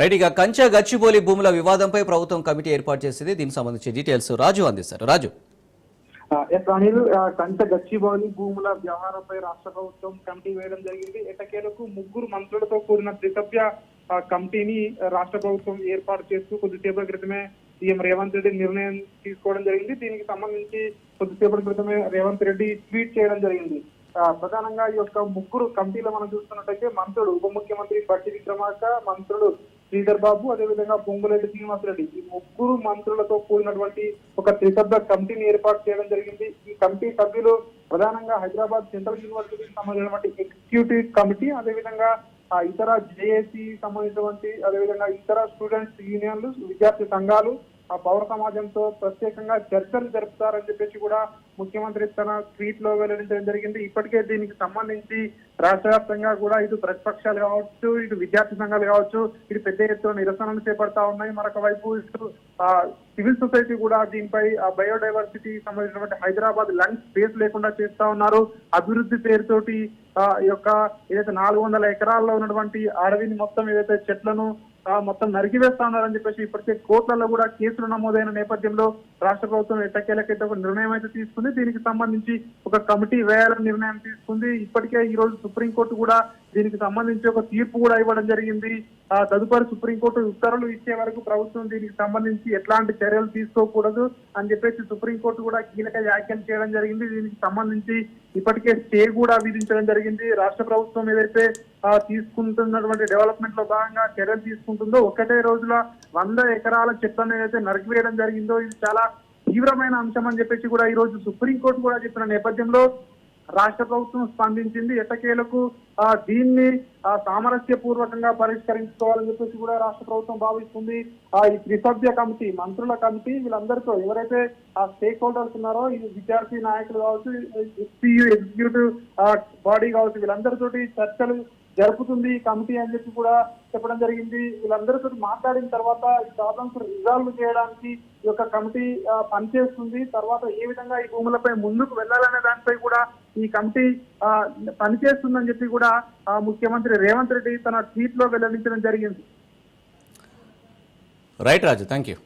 Right ఇక కంచె గచ్చిబౌలి భూముల వివాదంపై ప్రభుత్వం కమిటీ ఏర్పాటు చేసింది. దీనికి సంబంధించి డీటెయిల్స్ రాజు అందిస్తారు. రాజు. కంచ ఎస్ గచ్చిబౌలి భూముల వ్యవహారంపై రాష్ట్ర ప్రభుత్వం కమిటీ వేయడం జరిగింది. ఎటకేలకు ముగ్గురు మంత్రులతో కూడిన త్రిసభ్య కమిటీని రాష్ట్ర ప్రభుత్వం ఏర్పాటు చేస్తూ కొద్దిసేపటి క్రితమే సీఎం రేవంత్ రెడ్డి నిర్ణయం తీసుకోవడం జరిగింది. దీనికి సంబంధించి కొద్దిసేపటి క్రితమే రేవంత్ రెడ్డి ట్వీట్ చేయడం జరిగింది. ప్రధానంగా ఈ యొక్క ముగ్గురు కమిటీలో మనం చూస్తున్నట్టయితే మంత్రులు ఉప ముఖ్యమంత్రి బట్టి విక్రమార్క మంత్రులు శ్రీధర్ బాబు అదేవిధంగా పొంగులేటి శ్రీనివాసరెడ్డి. ఈ ముగ్గురు మంత్రులతో కూడినటువంటి ఒక త్రిసభ్య కమిటీని ఏర్పాటు చేయడం జరిగింది. ఈ కమిటీ సభ్యులు ప్రధానంగా హైదరాబాద్ సెంట్రల్ యూనివర్సిటీకి సంబంధించినటువంటి ఎగ్జిక్యూటివ్ కమిటీ అదేవిధంగా ఆ ఇతర జేఏసీ సంబంధించినటువంటి అదేవిధంగా ఇతర స్టూడెంట్స్ యూనియన్లు విద్యార్థి సంఘాలు ఆ పౌర సమాజంతో ప్రత్యేకంగా చర్చలు జరుపుతారని చెప్పేసి కూడా ముఖ్యమంత్రి తన ట్వీట్లో వెల్లడించడం జరిగింది. ఇప్పటికే దీనికి సంబంధించి రాష్ట్ర వ్యాప్తంగా కూడా ఇటు ప్రతిపక్షాలు కావచ్చు ఇటు విద్యార్థి సంఘాలు కావచ్చు ఇటు పెద్ద ఎత్తున నిరసనలు చేపడతా ఉన్నాయి. మరొక వైపు ఇటు సివిల్ సొసైటీ కూడా దీనిపై ఆ బయోడైవర్సిటీ సంబంధించినటువంటి హైదరాబాద్ లంగ్ స్పేస్ లేకుండా చేస్తా ఉన్నారు. అభివృద్ధి పేరుతోటి ఆ ఈ యొక్క ఏదైతే నాలుగు వందల ఎకరాల్లో ఉన్నటువంటి అడవిని మొత్తం ఏదైతే చెట్లను మొత్తం నరికివేస్తా ఉన్నారని చెప్పేసి ఇప్పటికే కోర్టులలో కూడా కేసులు నమోదైన నేపథ్యంలో రాష్ట్ర ప్రభుత్వం ఎట్టకేలకైతే ఒక నిర్ణయం అయితే తీసుకుంది. దీనికి సంబంధించి ఒక కమిటీ వేయాలని నిర్ణయం తీసుకుంది. ఇప్పటికే ఈ రోజు సుప్రీంకోర్టు కూడా దీనికి సంబంధించి ఒక తీర్పు కూడా ఇవ్వడం జరిగింది. ఆ తదుపరి సుప్రీంకోర్టు ఉత్తర్వులు ఇచ్చే వరకు ప్రభుత్వం దీనికి సంబంధించి ఎట్లాంటి చర్యలు తీసుకోకూడదు అని చెప్పేసి సుప్రీంకోర్టు కూడా కీలక వ్యాఖ్యలు చేయడం జరిగింది. దీనికి సంబంధించి ఇప్పటికే స్టే కూడా విధించడం జరిగింది. రాష్ట్ర ప్రభుత్వం ఏదైతే తీసుకుంటున్నటువంటి డెవలప్మెంట్లో భాగంగా చర్యలు తీసుకుంటుందో ఒకటే రోజుల వంద ఎకరాల చెట్లను ఏదైతే నరికివేయడం జరిగిందో ఇది చాలా తీవ్రమైన అంశం అని చెప్పేసి కూడా ఈ రోజు సుప్రీంకోర్టు కూడా చెప్పిన నేపథ్యంలో రాష్ట్ర ప్రభుత్వం స్పందించింది ఎట్టకేలకు దీన్ని సామరస్య సామరస్యపూర్వకంగా పరిష్కరించుకోవాలని చెప్పేసి కూడా రాష్ట్ర ప్రభుత్వం భావిస్తుంది ఆ ఈ త్రిసభ్య కమిటీ మంత్రుల కమిటీ వీళ్ళందరితో ఎవరైతే ఆ స్టేక్ హోల్డర్స్ ఉన్నారో ఈ విద్యార్థి నాయకులు కావచ్చు ఎస్పీయూ ఎగ్జిక్యూటివ్ బాడీ కావచ్చు వీళ్ళందరితోటి చర్చలు జరుపుతుంది కమిటీ అని చెప్పి కూడా చెప్పడం జరిగింది. వీళ్ళందరితో మాట్లాడిన తర్వాత ఈ ప్రాబ్లమ్స్ రిజాల్వ్ చేయడానికి ఈ యొక్క కమిటీ పనిచేస్తుంది. తర్వాత ఏ విధంగా ఈ భూములపై ముందుకు వెళ్ళాలనే దానిపై కూడా ఈ కమిటీ పనిచేస్తుందని చెప్పి కూడా ముఖ్యమంత్రి రేవంత్ రెడ్డి తన ట్వీట్లో వెల్లడించడం జరిగింది. Right Raju thank you